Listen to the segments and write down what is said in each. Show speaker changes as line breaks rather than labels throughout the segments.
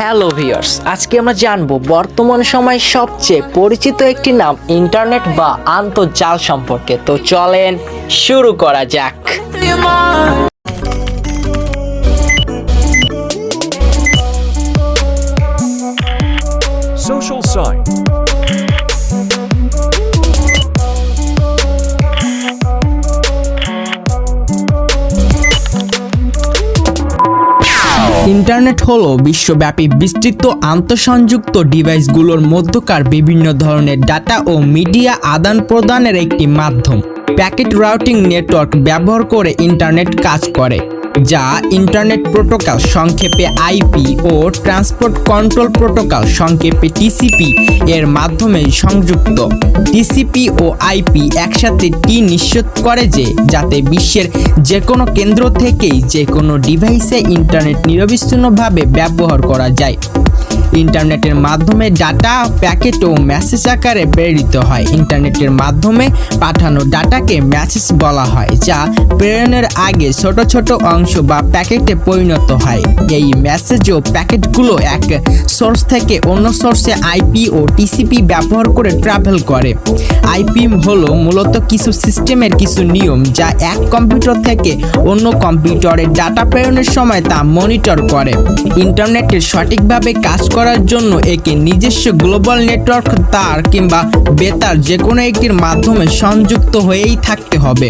Hello viewers আজকে আমরা জানব বর্তমান সময়ে সবচেয়ে পরিচিত একটি নাম ইন্টারনেট বা আন্তর্জাল সম্পর্কে। তো চলেন শুরু করা যাক.
ইন্টারনেট হলো বিশ্বব্যাপী বিস্তৃত আন্তঃসংযুক্ত ডিভাইসগুলোর মধ্যকার বিভিন্ন ধরনের ডাটা ও মিডিয়া আদান প্রদানের একটি মাধ্যম। প্যাকেট রাউটিং নেটওয়ার্ক ব্যবহার করে ইন্টারনেট কাজ করে। যা ইন্টারনেট প্রোটোকল সংক্ষেপে আইপি ও ট্রান্সপোর্ট কন্ট্রোল প্রোটোকল সংক্ষেপে টিসিপি এর মাধ্যমে সংযুক্ত। টিসিপি ও আইপি একসাথে টি নিশ্চিত করে যে, যাতে বিশ্বের যে কোনো কেন্দ্র থেকেই যে কোনো ডিভাইসে ইন্টারনেট নিরবিচ্ছিন্নভাবে ব্যবহার করা যায়। ইন্টারনেটের মাধ্যমে ডাটা প্যাকেট ও মেসেজ আকারে প্রেরিত হয়। ইন্টারনেটের মাধ্যমে পাঠানো ডাটাকে মেসেজ বলা হয়, যা প্রেরণের আগে ছোট ছোট অংশ বা প্যাকেটে পরিণত হয়। এই মেসেজ ও প্যাকেটগুলো এক সোর্স থেকে অন্য সোর্সে আইপি ও টিসিপি ব্যবহার করে ট্রাভেল করে। আইপি হলো মূলত কিছু সিস্টেমের কিছু নিয়ম যা এক কম্পিউটার থেকে অন্য কম্পিউটারে ডাটা প্রেরণের সময় তা মনিটর করে। ইন্টারনেটের সঠিকভাবে কাজ করার জন্য একে নিজস্ব গ্লোবাল নেটওয়ার্ক তার কিংবা বেতার যে কোনো একটির মাধ্যমে সংযুক্ত হয়েই থাকতে হবে।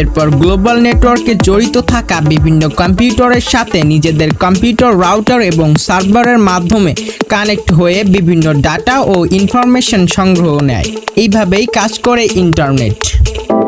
এরপর গ্লোবাল নেটওয়ার্কে জড়িত থাকা বিভিন্ন কম্পিউটারের সাথে নিজেদের কম্পিউটার রাউটার এবং সার্ভারের মাধ্যমে কানেক্ট হয়ে বিভিন্ন ডাটা ও ইনফরমেশন সংগ্রহ নেয়। এইভাবেই কাজ করে ইন্টারনেট।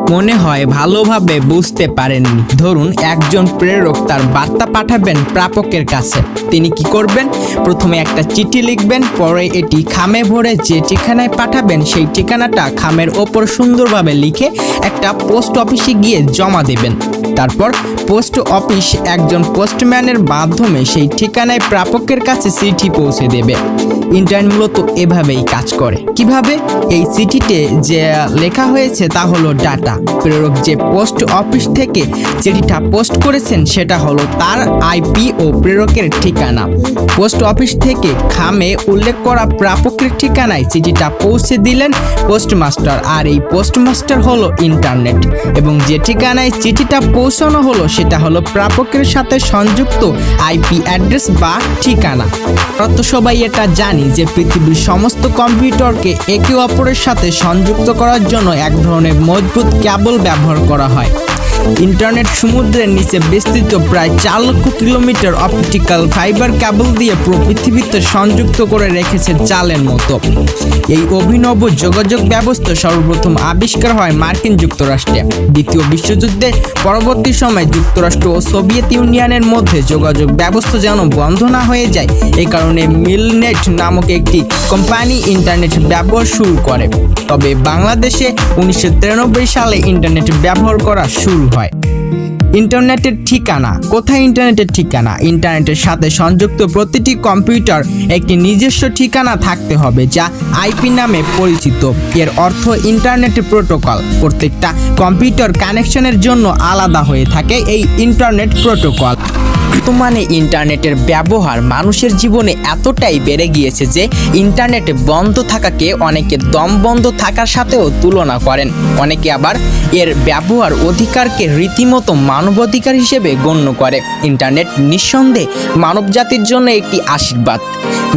মনে হয় ভালোভাবে বুঝতে পারেননি। ধরুন, একজন প্রেরক তার বার্তা পাঠাবেন প্রাপকের কাছে। তিনি কি করবেন? প্রথমে একটা চিঠি লিখবেন, পরে এটি খামে ভরে যে ঠিকানায় পাঠাবেন সেই ঠিকানাটা খামের ওপর সুন্দরভাবে লিখে একটা পোস্ট অফিসে গিয়ে জমা দেবেন। তারপর পোস্ট অফিস একজন পোস্টম্যানের মাধ্যমে সেই ঠিকানায় প্রাপকের কাছে চিঠি পৌঁছে দেবে। ইন্টারনেট মূলত এভাবেই কাজ করে। কীভাবে? এই চিঠিতে যে লেখা হয়েছে তা হলো ডাটা। প্রেরক যে পোস্ট অফিস থেকে চিঠিটা পোস্ট করেছেন সেটা হলো তার আইপি ও প্রেরকের ঠিকানা। পোস্ট অফিস থেকে খামে উল্লেখ করা প্রাপকের ঠিকানায় চিঠিটা পৌঁছে দিলেন পোস্টমাস্টার। আর এই পোস্টমাস্টার হলো ইন্টারনেট। এবং যে ঠিকানায় চিঠিটা পৌঁছানো হলো সেটা হলো প্রাপকের সাথে সংযুক্ত আইপি অ্যাড্রেস বা ঠিকানা। তো সবাই এটা জানি। যে পৃথিবীর সমস্ত কম্পিউটারকে একে অপরের সাথে সংযুক্ত করার জন্য এক ধরনের মজবুত ক্যাবল ব্যবহার করা হয়। ইন্টারনেট সমুদ্রের নিচে বিস্তৃত প্রায় চার লক্ষ কিলোমিটার অপটিক্যাল ফাইবার কেবল দিয়ে পৃথিবীতে সংযুক্ত করে রেখেছে জালের মতো। এই অভিনব যোগাযোগ ব্যবস্থা সর্বপ্রথম আবিষ্কার হয় মার্কিন যুক্তরাষ্ট্রে। দ্বিতীয় বিশ্বযুদ্ধে পরবর্তী সময় যুক্তরাষ্ট্র ও সোভিয়েত ইউনিয়নের মধ্যে যোগাযোগ ব্যবস্থা যেন বন্ধ না হয়ে যায় এই কারণে মিলনেট নামক একটি কোম্পানি ইন্টারনেট ব্যবহার শুরু করে। তবে বাংলাদেশে উনিশশো তিরানব্বই সালে ইন্টারনেট ব্যবহার করা শুরু হয়। ইন্টারনেটের ঠিকানা। কোথায় ইন্টারনেটের ঠিকানা? ইন্টারনেটের সাথে সংযুক্ত প্রতিটি কম্পিউটার একটি নিজস্ব ঠিকানা থাকতে হবে, যা আইপি নামে পরিচিত। এর অর্থ ইন্টারনেট প্রোটোকল। প্রত্যেকটা কম্পিউটার কানেকশনের জন্য আলাদা হয়ে থাকে এই ইন্টারনেট প্রোটোকল।
বর্তমানে ইন্টারনেটের ব্যবহার মানুষের জীবনে এতটাই বেড়ে গিয়েছে যে ইন্টারনেট বন্ধ থাকাকে অনেকে দম বন্ধ থাকার সাথেও তুলনা করেন। অনেকে আবার এর ব্যবহার অধিকারকে রীতিমতো মানবাধিকার হিসেবে গণ্য করে। ইন্টারনেট নিঃসন্দেহে মানবজাতির জন্য একটি আশীর্বাদ।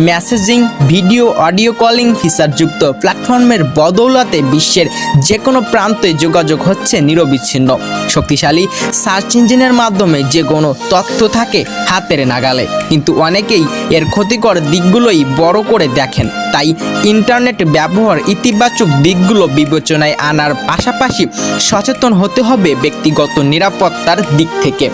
মেসেজিং ভিডিও অডিও কলিং ফিচারযুক্ত প্ল্যাটফর্মের বদৌলতে বিশ্বের যে কোনো প্রান্তে যোগাযোগ হচ্ছে নিরবিচ্ছিন্ন। শক্তিশালী সার্চ ইঞ্জিনের মাধ্যমে যে কোনো তথ্য থাকে হাতের নাগালে। কিন্তু অনেকেই এর ক্ষতিকর দিকগুলোই বড় করে দেখেন। তাই ইন্টারনেট ব্যবহার ইতিবাচক দিকগুলো বিবেচনায় আনার পাশাপাশি সচেতন হতে হবে ব্যক্তিগত নিরাপত্তার দিক থেকে।